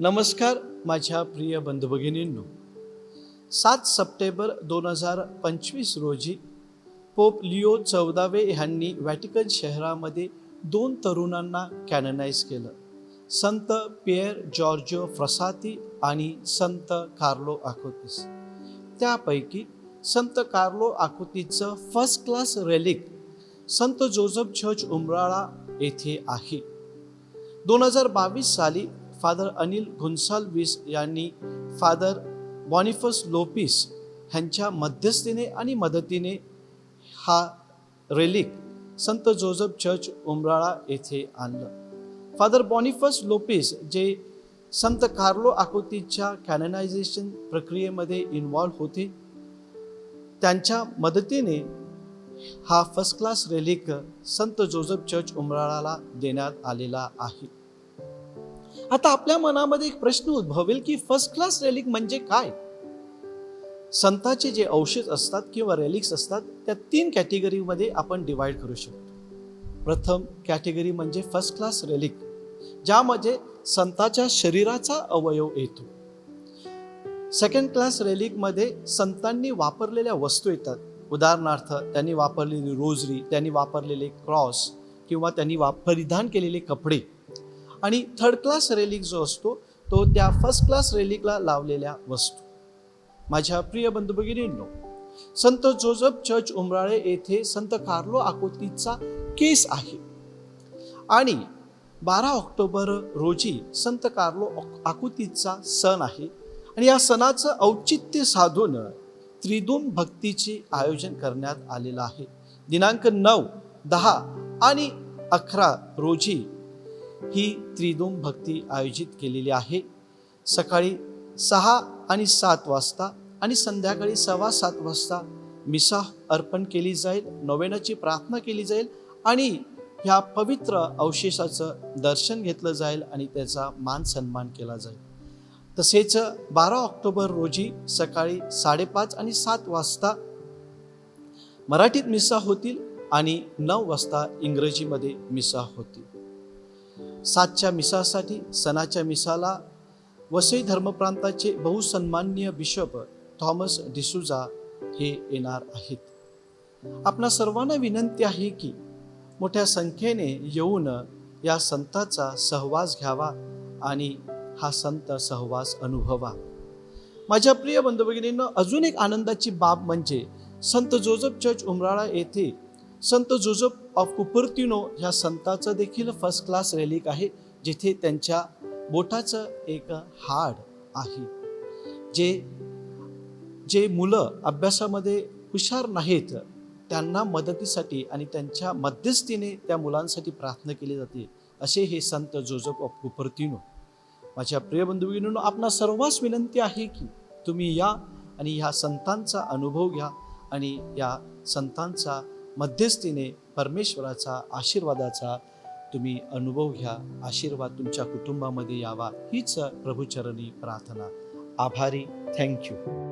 नमस्कार माझ्या प्रिय बंधू भगिनींनो. सात सप्टेंबर दोन हजार पंचवीस रोजी पोप लिओ चौदावे ह्यांनी व्हॅटिकन शहरामध्ये दोन तरुणांना कॅननाइज केलं. संत पियर जॉर्जिओ फ्रसाती आणि संत कार्लो आकोतीस. त्यापैकी संत कार्लो आकुतीचं फर्स्ट क्लास रेलिक संत जोझफ चर्च उमराळा येथे आहे. दोन हजार बावीस साली फादर अनिल गुन्साल्विस यांनी फादर बॉनिफस लोपिस ह्यांच्या मध्यस्थीने आणि मदतीने हा रेलिक संत जोझफ चर्च उमराळा येथे आणलं. फादर बॉनिफस लोपिस जे संत कार्लो आकृतीच्या कॅननायझेशन प्रक्रियेमध्ये इन्वॉल्व्ह होते त्यांच्या मदतीने हा फर्स्ट क्लास रेलिक संत जोझफ चर्च उमराळाला देण्यात आलेला आहे. आता आपल्या मनामध्ये एक प्रश्न उद्भवेल की फर्स्ट क्लास रेलिक म्हणजे काय? संताचे जे औषध असतात किंवा रेलिक्स असतात त्या तीन कॅटेगरीमध्ये आपण डिवाइड करू शकतो. प्रथम कॅटेगरी म्हणजे फर्स्ट क्लास रेलिक ज्यामध्ये संताच्या शरीराचा अवयव येतो. सेकंड क्लास रेलिकमध्ये संतांनी वापरलेल्या वस्तू येतात. उदाहरणार्थ त्यांनी वापरलेली रोजरी त्यांनी वापरलेले क्रॉस किंवा त्यांनी वा परिधान केलेले कपडे. आणि थर्ड क्लास रेलिक जो असतो तो त्या फर्स्ट क्लास रेलिकला लावलेल्या वस्तू. माझ्या प्रिय बंधू भगिनींनो संत जोझफ चर्च उमराळे येथे संत कार्लो आकोतीचा केस आहे. आणि बारा ऑक्टोबर रोजी संत कार्लो आकुतीचा सण आहे. आणि या सणाचं औचित्य साधून त्रिदून भक्तीचे आयोजन करण्यात आलेलं आहे. दिनांक नऊ दहा आणि अकरा रोजी ही त्रिदोम भक्ती आयोजित केलेली आहे. सकाळी सहा आणि सात वाजता आणि संध्याकाळी सव्वा सात वाजता मिसा अर्पण केली जाईल नोवेनाची प्रार्थना केली जाईल आणि ह्या पवित्र अवशेषाचं दर्शन घेतलं जाईल आणि त्याचा मान सन्मान केला जाईल. तसेच बारा ऑक्टोबर रोजी सकाळी साडेपाच आणि सात वाजता मराठीत मिसा होतील आणि नऊ वाजता इंग्रजीमध्ये मिसा होतील. सातच्या मिसासाठी सणाच्या मिसाला वसई धर्मप्रांताचे बहुसन्मान्य बिशप थॉमस डिसुजा हे येणार आहेत. आपणा सर्वांना विनंती आहे की मोठ्या संख्येने येऊन या संताचा सहवास घ्यावा आणि हा संत सहवास अनुभवा. माझ्या प्रिय बंधू अजून एक आनंदाची बाब म्हणजे संत जोजफ चर्च उमराळा येथे संत जोजफ ऑफ कुपर्तिनो ह्या संताचं देखील फर्स्ट क्लास रेलिक आहे जिथे त्यांच्या बोटाचं एक हाड आहे. जे जे मुलं अभ्यासामध्ये हुशार नाहीत त्यांना मदतीसाठी आणि त्यांच्या मध्यस्थीने त्या मुलांसाठी प्रार्थना केली जाते असे हे संत जोजफ ऑफ कुपर्तिनो. माझ्या प्रिय बंधूंनो आपणा सर्वांस विनंती आहे की तुम्ही या आणि ह्या संतांचा अनुभव घ्या आणि या संतांचा मध्यस्थीने परमेश्वराचा आशीर्वादाचा तुम्ही अनुभव घ्या. आशीर्वाद तुमच्या कुटुंबामध्ये यावा. हीच प्रभुचरणी प्रार्थना. आभारी. थँक्यू